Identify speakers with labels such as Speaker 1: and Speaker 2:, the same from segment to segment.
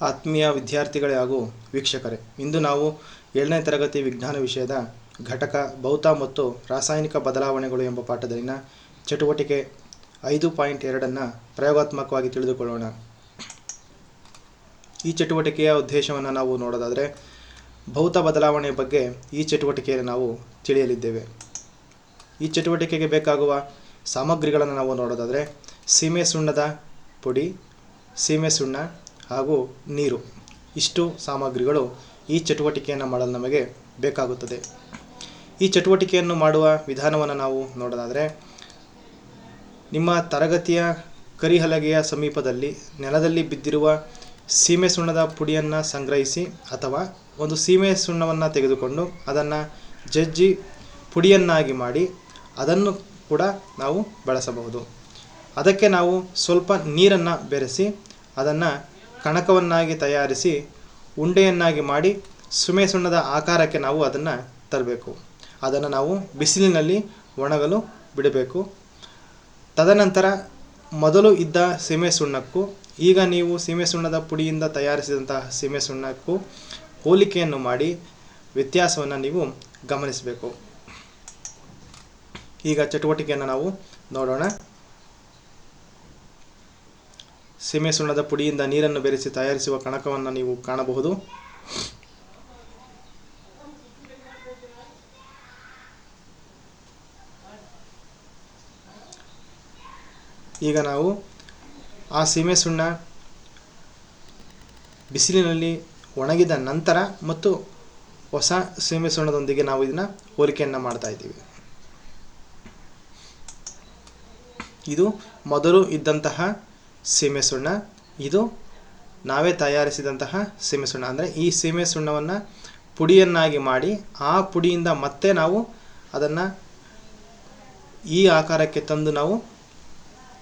Speaker 1: ಆತ್ಮೀಯ ವಿದ್ಯಾರ್ಥಿಗಳೇ ಹಾಗೂ ವೀಕ್ಷಕರೇ, ಇಂದು ನಾವು ಏಳನೇ ತರಗತಿ ವಿಜ್ಞಾನ ವಿಷಯದ ಘಟಕ ಭೌತ ಮತ್ತು ರಾಸಾಯನಿಕ ಬದಲಾವಣೆಗಳು ಎಂಬ ಪಾಠದಲ್ಲಿನ ಚಟುವಟಿಕೆ ಐದು ಪಾಯಿಂಟ್ ಎರಡನ್ನು ಪ್ರಯೋಗಾತ್ಮಕವಾಗಿ ತಿಳಿದುಕೊಳ್ಳೋಣ. ಈ ಚಟುವಟಿಕೆಯ ಉದ್ದೇಶವನ್ನು ನಾವು ನೋಡೋದಾದರೆ, ಭೌತ ಬದಲಾವಣೆಯ ಬಗ್ಗೆ ಈ ಚಟುವಟಿಕೆಯನ್ನು ನಾವು ತಿಳಿಯಲಿದ್ದೇವೆ. ಈ ಚಟುವಟಿಕೆಗೆ ಬೇಕಾಗುವ ಸಾಮಗ್ರಿಗಳನ್ನು ನಾವು ನೋಡೋದಾದರೆ, ಸೀಮೆ ಸುಣ್ಣದ ಪುಡಿ, ಸೀಮೆ ಸುಣ್ಣ ಹಾಗೂ ನೀರು. ಇಷ್ಟು ಸಾಮಗ್ರಿಗಳು ಈ ಚಟುವಟಿಕೆಯನ್ನು ಮಾಡಲು ನಮಗೆ ಬೇಕಾಗುತ್ತದೆ. ಈ ಚಟುವಟಿಕೆಯನ್ನು ಮಾಡುವ ವಿಧಾನವನ್ನು ನಾವು ನೋಡೋದಾದರೆ, ನಿಮ್ಮ ತರಗತಿಯ ಕರಿಹಲಗೆಯ ಸಮೀಪದಲ್ಲಿ ನೆಲದಲ್ಲಿ ಬಿದ್ದಿರುವ ಸೀಮೆ ಸುಣ್ಣದ ಪುಡಿಯನ್ನು ಸಂಗ್ರಹಿಸಿ ಅಥವಾ ಒಂದು ಸೀಮೆ ಸುಣ್ಣವನ್ನು ತೆಗೆದುಕೊಂಡು ಅದನ್ನು ಜಜ್ಜಿ ಪುಡಿಯನ್ನಾಗಿ ಮಾಡಿ ಅದನ್ನು ಕೂಡ ನಾವು ಬಳಸಬಹುದು. ಅದಕ್ಕೆ ನಾವು ಸ್ವಲ್ಪ ನೀರನ್ನು ಬೆರೆಸಿ ಅದನ್ನು ಕಣಕವನ್ನಾಗಿ ತಯಾರಿಸಿ ಉಂಡೆಯನ್ನಾಗಿ ಮಾಡಿ ಸುಮೆ ಸುಣ್ಣದ ಆಕಾರಕ್ಕೆ ನಾವು ಅದನ್ನು ತರಬೇಕು. ಅದನ್ನು ನಾವು ಬಿಸಿಲಿನಲ್ಲಿ ಒಣಗಲು ಬಿಡಬೇಕು. ತದನಂತರ ಮೊದಲು ಇದ್ದ ಸೀಮೆ ಸುಣ್ಣಕ್ಕೂ, ಈಗ ನೀವು ಸೀಮೆ ಸುಣ್ಣದ ಪುಡಿಯಿಂದ ತಯಾರಿಸಿದಂತಹ ಸೀಮೆ ಸುಣ್ಣಕ್ಕೂ ಹೋಲಿಕೆಯನ್ನು ಮಾಡಿ ವ್ಯತ್ಯಾಸವನ್ನು ನೀವು ಗಮನಿಸಬೇಕು. ಈಗ ಚಟುವಟಿಕೆಯನ್ನು ನಾವು ನೋಡೋಣ. ಸೀಮೆ ಸುಣ್ಣದ ಪುಡಿಯಿಂದ ನೀರನ್ನು ಬೆರೆಸಿ ತಯಾರಿಸುವ ಕಣಕವನ್ನು ನೀವು ಕಾಣಬಹುದು. ಈಗ ನಾವು ಆ ಸೀಮೆ ಸುಣ್ಣ ಬಿಸಿಲಿನಲ್ಲಿ ಒಣಗಿದ ನಂತರ ಮತ್ತು ಹೊಸ ಸೀಮೆ ಸುಣ್ಣದೊಂದಿಗೆ ನಾವು ಇದನ್ನು ಹೋಲಿಕೆಯನ್ನು ಮಾಡ್ತಾ ಇದ್ದೀವಿ. ಇದು ಮೊದಲು ಇದ್ದಂತಹ ಸೀಮೆ ಸುಣ್ಣ ಇದು ನಾವೇ ತಯಾರಿಸಿದಂತಹ ಸೀಮೆ ಸುಣ್ಣ ಅಂದರೆ ಈ ಸೀಮೆ ಸುಣ್ಣವನ್ನು ಪುಡಿಯನ್ನಾಗಿ ಮಾಡಿ ಆ ಪುಡಿಯಿಂದ ಮತ್ತೆ ನಾವು ಅದನ್ನು ಈ ಆಕಾರಕ್ಕೆ ತಂದು ನಾವು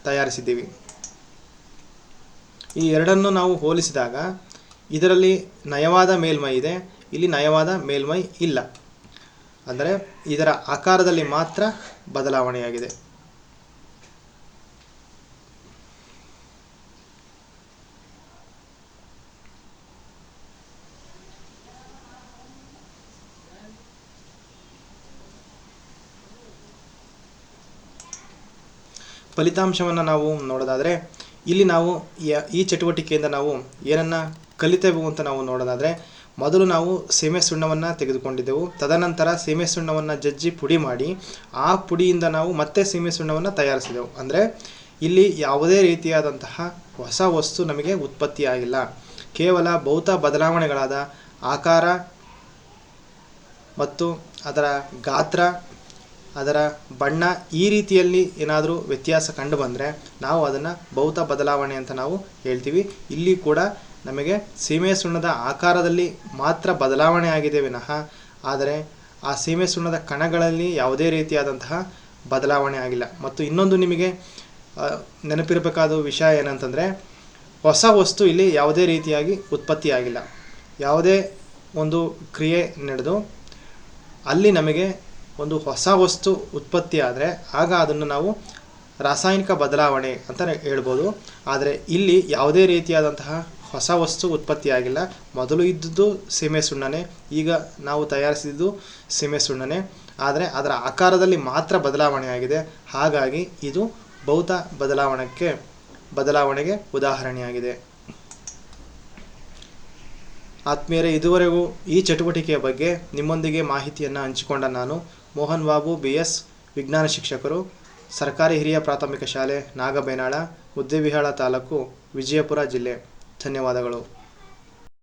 Speaker 1: ತಯಾರಿಸಿದ್ದೀವಿ. ಈ ಎರಡನ್ನು ನಾವು ಹೋಲಿಸಿದಾಗ ಇದರಲ್ಲಿ ನಯವಾದ ಮೇಲ್ಮೈ ಇದೆ. ಇಲ್ಲಿ ನಯವಾದ ಮೇಲ್ಮೈ ಇಲ್ಲ. ಅಂದರೆ ಇದರ ಆಕಾರದಲ್ಲಿ ಮಾತ್ರ ಬದಲಾವಣೆಯಾಗಿದೆ. ಫಲಿತಾಂಶವನ್ನು ನಾವು ನೋಡೋದಾದರೆ, ಇಲ್ಲಿ ನಾವು ಈ ಚಟುವಟಿಕೆಯಿಂದ ನಾವು ಏನನ್ನು ಕಲಿತೆವು ಅಂತ ನಾವು ನೋಡೋದಾದರೆ, ಮೊದಲು ನಾವು ಸೀಮೆ ಸುಣ್ಣವನ್ನು ತೆಗೆದುಕೊಂಡಿದ್ದೆವು. ತದನಂತರ ಸೀಮೆ ಸುಣ್ಣವನ್ನು ಜಜ್ಜಿ ಪುಡಿ ಮಾಡಿ, ಆ ಪುಡಿಯಿಂದ ನಾವು ಮತ್ತೆ ಸೀಮೆ ಸುಣ್ಣವನ್ನು ತಯಾರಿಸಿದೆವು. ಅಂದರೆ, ಇಲ್ಲಿ ಯಾವುದೇ ರೀತಿಯಾದಂತಹ ಹೊಸ ವಸ್ತು ನಮಗೆ ಉತ್ಪತ್ತಿಯಾಗಿಲ್ಲ ಕೇವಲ ಭೌತ ಬದಲಾವಣೆಗಳಾದ ಆಕಾರ ಮತ್ತು ಅದರ ಗಾತ್ರ ಅದರ ಬಣ್ಣ ಈ ರೀತಿಯಲ್ಲಿ ಏನಾದರೂ ವ್ಯತ್ಯಾಸ ಕಂಡು ಬಂದರೆ ನಾವು ಅದನ್ನು ಭೌತ ಬದಲಾವಣೆ ಅಂತ ನಾವು ಹೇಳ್ತೀವಿ. ಇಲ್ಲಿ ಕೂಡ ನಮಗೆ ಸೀಮೆ ಸುಣ್ಣದ ಆಕಾರದಲ್ಲಿ ಮಾತ್ರ ಬದಲಾವಣೆ ಆಗಿದೆ ವಿನಃ. ಆದರೆ ಆ ಸೀಮೆ ಸುಣ್ಣದ ಕಣಗಳಲ್ಲಿ ಯಾವುದೇ ರೀತಿಯಾದಂತಹ ಬದಲಾವಣೆ ಆಗಿಲ್ಲ. ಮತ್ತು ಇನ್ನೊಂದು ನಿಮಗೆ ನೆನಪಿರಬೇಕಾದ ವಿಷಯ ಏನಂತಂದರೆ, ಹೊಸ ವಸ್ತು ಇಲ್ಲಿ ಯಾವುದೇ ರೀತಿಯಾಗಿ ಉತ್ಪತ್ತಿಯಾಗಿಲ್ಲ ಯಾವುದೇ ಒಂದು ಕ್ರಿಯೆ ನಡೆದು ಅಲ್ಲಿ ನಮಗೆ ಒಂದು ಹೊಸ ವಸ್ತು ಉತ್ಪತ್ತಿ ಆದರೆ ಆಗ ಅದನ್ನು ನಾವು ರಾಸಾಯನಿಕ ಬದಲಾವಣೆ ಅಂತ ಹೇಳ್ಬೋದು. ಆದರೆ ಇಲ್ಲಿ ಯಾವುದೇ ರೀತಿಯಾದಂತಹ ಹೊಸ ವಸ್ತು ಉತ್ಪತ್ತಿಯಾಗಿಲ್ಲ ಮೊದಲು ಇದ್ದದ್ದು ಸೀಮೆ ಸುಣ್ಣನೇ, ಈಗ ನಾವು ತಯಾರಿಸಿದ್ದು ಸೀಮೆ ಸುಣ್ಣನೇ. ಆದರೆ ಅದರ ಆಕಾರದಲ್ಲಿ ಮಾತ್ರ ಬದಲಾವಣೆಯಾಗಿದೆ ಹಾಗಾಗಿ ಇದು ಭೌತ ಬದಲಾವಣೆಗೆ ಬದಲಾವಣೆಗೆ ಉದಾಹರಣೆಯಾಗಿದೆ. ಆತ್ಮೀಯರೇ, ಇದುವರೆಗೂ ಈ ಚಟುವಟಿಕೆಯ ಬಗ್ಗೆ ನಿಮ್ಮೊಂದಿಗೆ ಮಾಹಿತಿಯನ್ನು ಹಂಚಿಕೊಂಡ ನಾನು ಮೋಹನ್ ಬಾಬು ಬಿ ಎಸ್ ವಿಜ್ಞಾನ ಶಿಕ್ಷಕರು, ಸರ್ಕಾರಿ ಹಿರಿಯ ಪ್ರಾಥಮಿಕ ಶಾಲೆ ನಾಗಬೇನಾಳ ಮುದ್ದೇಬಿಹಾಳ ತಾಲೂಕು ವಿಜಯಪುರ ಜಿಲ್ಲೆ. ಧನ್ಯವಾದಗಳು.